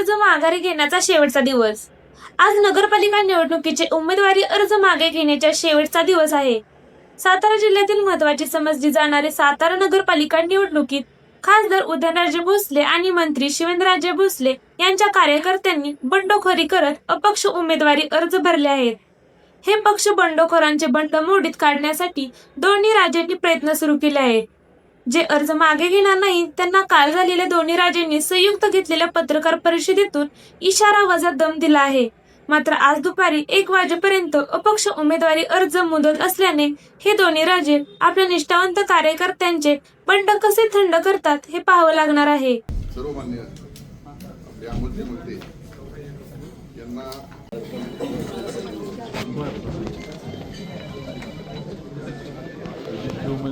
अर्ज माघारी घेण्याचा शेवटचा दिवस. आज नगरपालिका निवडणुकीचे उमेदवारी अर्ज मागे घेण्याचा शेवटचा दिवस आहे. सातारा जिल्ह्यातील महत्वाची समजली जाणारी सातारा नगरपालिका निवडणुकीत खासदार उदयनराजे भोसले आणि मंत्री शिवेंद्रराजे भोसले यांच्या कार्यकर्त्यांनी बंडखोरी करत अपक्ष उमेदवारी अर्ज भरले आहेत. हे पक्ष बंडखोरांचे बंड मोडीत काढण्यासाठी दोन्ही राज्यांनी प्रयत्न सुरू केले आहेत. जे अर्ज मागे घेणार नाही त्यांना काल झालेल्या दोन्ही राजांनी संयुक्त घेतलेल्या पत्रकार परिषदेतून इशारा वजा दम दिला आहे. मात्र आज दुपारी एक वाजेपर्यंत अपक्ष उमेदवारी अर्ज मुदत असल्याने हे दोन्ही राजे आपल्या निष्ठावंत कार्यकर्त्यांचे बंड कसे थंड करतात हे पाहावं लागणार आहे.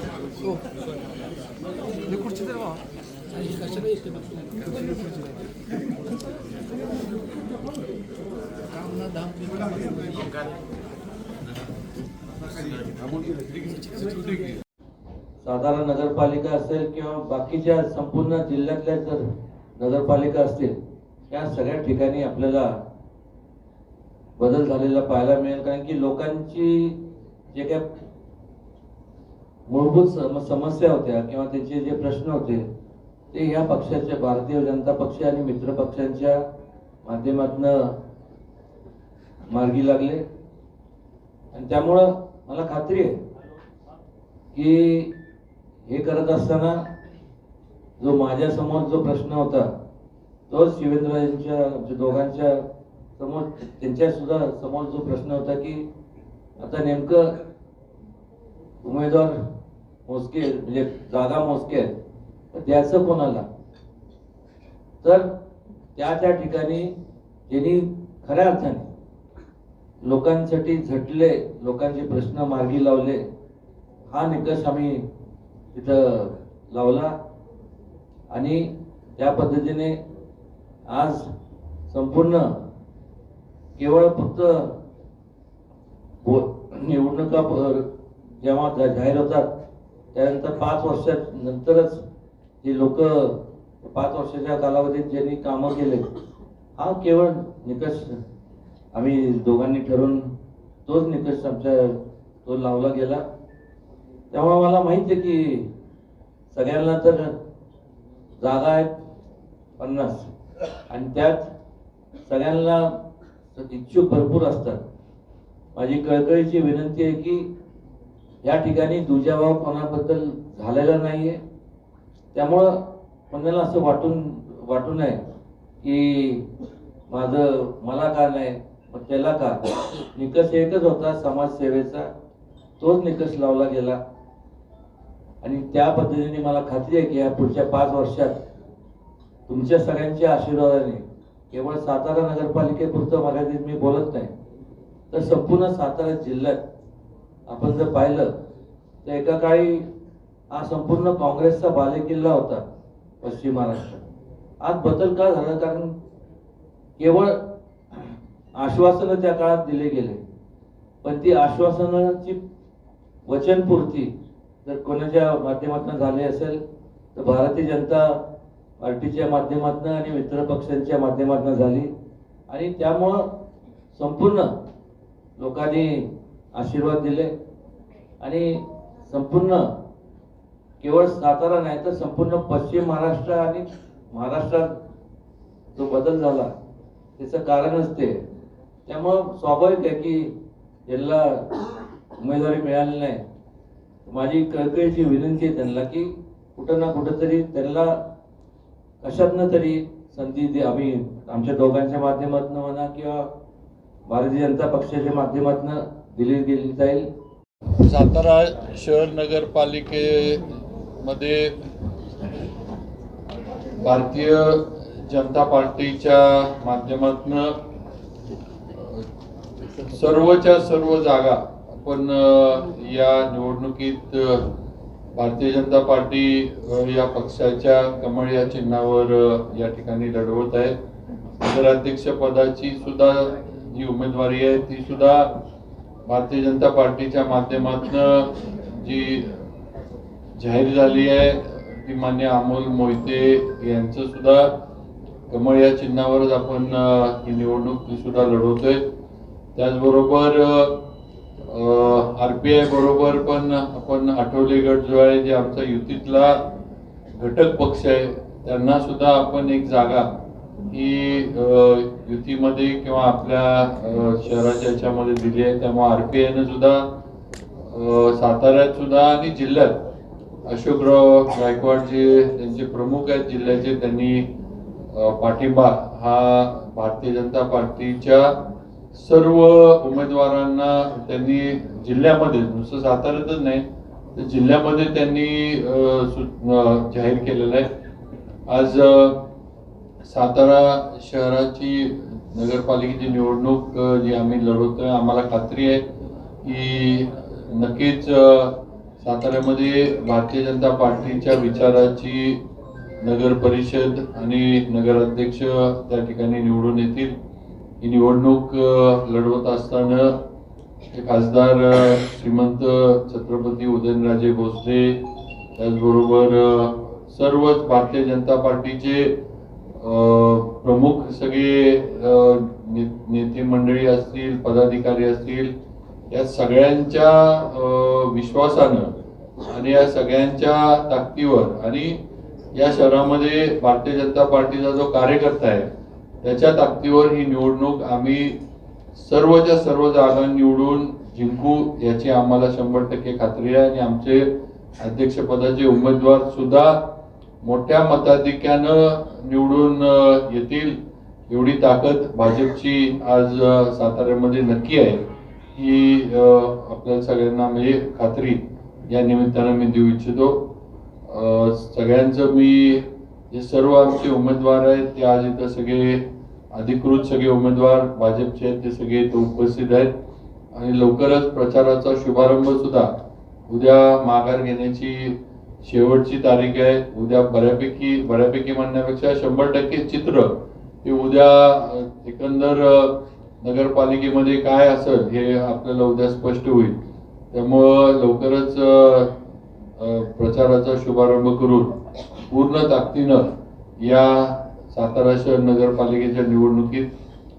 सर्वमान्य आपले अमोलजी साधारण नगरपालिका असेल किंवा बाकीच्या संपूर्ण जिल्ह्यातल्या जर नगरपालिका असतील या सगळ्या ठिकाणी आपल्याला बदल झालेला पाहायला मिळेल. कारण की लोकांची जे काय मूलभूत सम- समस्या होत्या किंवा त्यांचे जे प्रश्न होते ते या पक्षाच्या भारतीय जनता पक्ष आणि मित्र पक्षांच्या माध्यमातन मार्गी लागले. आणि त्यामुळं मला खात्री आहे की हे करत असताना जो माझ्यासमोर जो प्रश्न होता तोच शिवेंद्रजींच्या म्हणजे दोघांच्या समोर त्यांच्या सुद्धा समोर जो प्रश्न होता की आता नेमकं उमेदवार मोजके म्हणजे जागा मोजके आहेत द्यायचं कोणाला? तर त्या त्या ठिकाणी ज्यांनी खऱ्या अर्थाने लोकांसाठी झटले लोकांचे प्रश्न मार्गी लावले हा निकष आम्ही तिथं लावला आणि त्या पद्धतीने आज संपूर्ण केवळ फक्त निवडणुका जेव्हा जाहीर होतात त्यानंतर पाच वर्षानंतरच जे लोक पाच वर्षाच्या कालावधीत ज्यांनी कामं केले हा केवळ निकष आम्ही दोघांनी ठरवून तोच निकष आमच्या तो लावला गेला. त्यामुळे मला माहिती आहे की सगळ्यांना तर जागा आहेत पन्नास आणि त्यात सगळ्यांना इच्छुक भरपूर असतात. माझी कळकळीची विनंती आहे की या ठिकाणी दुजाभाव कोणाबद्दल झालेला नाहीये. त्यामुळं कोणाला असं वाटून वाटू नये की माझं मला का नाही मग त्याला का? निकष एकच होता समाजसेवेचा. तोच निकष लावला गेला. आणि त्या पद्धतीने मला खात्री आहे की या पुढच्या पाच वर्षात तुमच्या सगळ्यांच्या आशीर्वादाने केवळ सातारा नगरपालिकेपुरतं मर्यादित मी बोलत नाही तर संपूर्ण सातारा जिल्ह्यात आपण जर पाहिलं तर एका काळी हा संपूर्ण काँग्रेसचा बालेकिल्ला होता पश्चिम महाराष्ट्रात आज बदल का झाला? कारण केवळ आश्वासनं त्या काळात दिले गेले. पण ती आश्वासनाची वचनपूर्ती जर कोणाच्या माध्यमातून झाली असेल तर भारतीय जनता पार्टीच्या माध्यमातून आणि मित्र पक्षांच्या माध्यमातून झाली. आणि त्यामुळं संपूर्ण लोकांनी आशीर्वाद दिले. आणि संपूर्ण केवळ सातारा नाही तर संपूर्ण पश्चिम महाराष्ट्र आणि महाराष्ट्रात जो बदल झाला त्याचं कारणच ते. त्यामुळं स्वाभाविक आहे की यांना उमेदवारी मिळाली नाही. माझी कळकळीची विनंती आहे त्यांना की कुठं ना कुठंतरी त्यांना कशातनं तरी संधी दे. आम्ही आमच्या दोघांच्या माध्यमातून म्हणा किंवा भारतीय जनता पक्षाच्या माध्यमातून दिली गेली जाईल. सातारा शहर नगरपालिकेमध्ये भारतीय जनता पार्टीच्या माध्यमातून सर्वच्या सर्व जागा आपण या निवडणुकीत भारतीय जनता पार्टी या पक्षाच्या कमळ या चिन्हावर या ठिकाणी लढवत आहे. नगराध्यक्ष पदाची सुद्धा जी उमेदवारी आहे ती सुद्धा भारतीय जनता पार्टीच्या माध्यमातून जी जाहीर झाली आहे ती मान्य अमोल मोहिते यांचं सुद्धा कमळ या चिन्हावरच आपण ही निवडणूक ती सुद्धा लढवतोय. त्याचबरोबर आर पी आय बरोबर पण आपण आठवले गट जो आहे जे आमचा युतीतला घटक पक्ष आहे त्यांना सुद्धा आपण एक जागा ही युतीमध्ये किंवा आपल्या शहराच्या याच्यामध्ये दिली आहे. त्यामुळे आर पी आयनं सुद्धा साताऱ्यात सुद्धा आणि जिल्ह्यात अशोकराव गायकवाड जे त्यांचे प्रमुख आहेत जिल्ह्याचे त्यांनी पाठिंबा हा भारतीय जनता पार्टीच्या सर्व उमेदवारांना त्यांनी जिल्ह्यामध्ये नुसतं साताऱ्यातच नाही तर जिल्ह्यामध्ये त्यांनी जाहीर केलेलं आहे. आज सातारा शहराची नगरपालिकेची निवडणूक जी आम्ही लढवतोय आम्हाला खात्री आहे की नक्कीच साताऱ्यामध्ये भारतीय जनता पार्टीच्या विचाराची नगर परिषद आणि नगराध्यक्ष त्या ठिकाणी निवडून येतील. ही निवडणूक लढवत असताना खासदार श्रीमंत छत्रपती उदयनराजे भोसले त्याचबरोबर सर्वच भारतीय जनता पार्टीचे प्रमुख सगळे नेते मंडळी असतील पदाधिकारी असतील या सगळ्यांच्या विश्वासानं आणि या सगळ्यांच्या ताकदीवर आणि या शहरामध्ये भारतीय जनता पार्टीचा जो कार्यकर्ता आहे त्याच्या ताकदीवर ही निवडणूक आम्ही सर्वच्या सर्व जागा निवडून जिंकू याची आम्हाला शंभर टक्के खात्री आहे आणि आमचे अध्यक्षपदाचे उमेदवार सुद्धा मोठ्या मताधिक्यानं निवडून येतील एवढी ताकद भाजपची आज साताऱ्यामध्ये नक्की आहे. ही आपल्या सगळ्यांना म्हणजे खात्री या निमित्तानं मी देऊ इच्छितो. सगळ्यांचं मी जे सर्व आमचे उमेदवार आहेत ते आज इथं सगळे अधिकृत सगळे उमेदवार भाजपचे आहेत ते सगळे इथं उपस्थित आहेत. आणि लवकरच प्रचाराचा शुभारंभ सुद्धा उद्या माघार घेण्याची शेवटची तारीख आहे. उद्या बऱ्यापैकी बऱ्यापैकी म्हणण्यापेक्षा शंभर टक्के चित्र हे उद्या एकंदर नगरपालिकेमध्ये काय असेल हे आपल्याला उद्या स्पष्ट होईल. त्यामुळं लवकरच प्रचाराचा शुभारंभ करून पूर्ण ताकदीनं या सातारा शहर नगरपालिकेच्या निवडणुकीत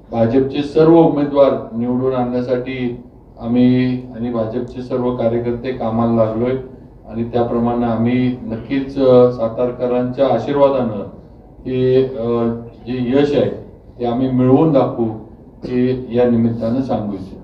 भाजपचे सर्व उमेदवार निवडून आणण्यासाठी आम्ही आणि भाजपचे सर्व कार्यकर्ते कामाला लागलोय. आणि त्याप्रमाणे आम्ही नक्कीच सातारकरांच्या आशीर्वादानं हे जे यश आहे ते आम्ही मिळवून दाखवू हे या निमित्तानं सांगू इच्छितो.